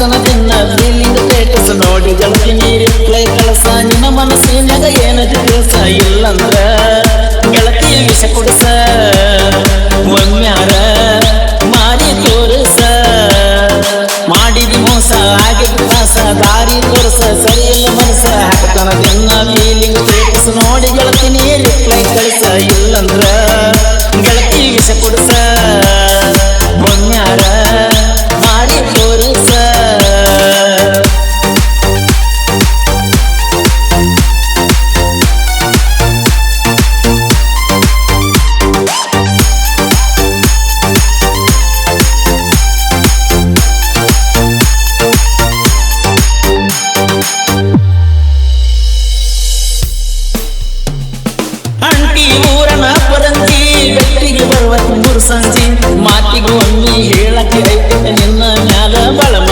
ಹಾಕನ ತಿನ್ನ feeling status ನೋಡಿ ಜಲ್ದಿ ನೀ ರಿಪ್ಲೈ ಕಳಸ. ನಿನ್ನ ಮನಸ್ಸಿನಾಗ ಏನದು ಕೆಲಸ ಇಲ್ಲಂದ್ರ ಗೆಳತಿಯ ವಿಷ ಕೊಡಸ. ಒಮ್ಮ್ಯಾರ ಮಾಡಿ ತೋರಸ. ಮಾಡಿದ ಮೋಸ, ಆಗಿದ್ದು ಮೋಸ ದಾರಿ ತೋರಸ. ಸರಿಯಿಲ್ಲ ಮನಸ ಹಾಕತನ ತಿನ್ನ ಫೀಲಿಂಗ್ ಸ್ಟೇಟಸ್ ನೋಡಿ, ಗೆಳತಿ ನೀ ರಿಪ್ಲೈ ಕಳಸ. ಇಲ್ಲಂದ್ರ ಮಾತು ಹೇಳಕ್ಕಿದೆ ನಿನ್ನ ಮ್ಯಾಲ ಬಳಮ.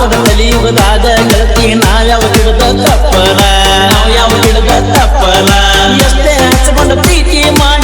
ಪಾಪದ ಬಲಿಯುಗದಾಗ ಗೆಳತಿ ಯಾವ ಹಿಡಿದ ತಪ್ಪಲ ನಾವು ಯಾವ ಹಿಡಿದ ತಪ್ಪಲ ಎಷ್ಟೇ ಹಚ್ಚಿಕೊಂಡು ಪ್ರೀತಿ ಮಾಡಿ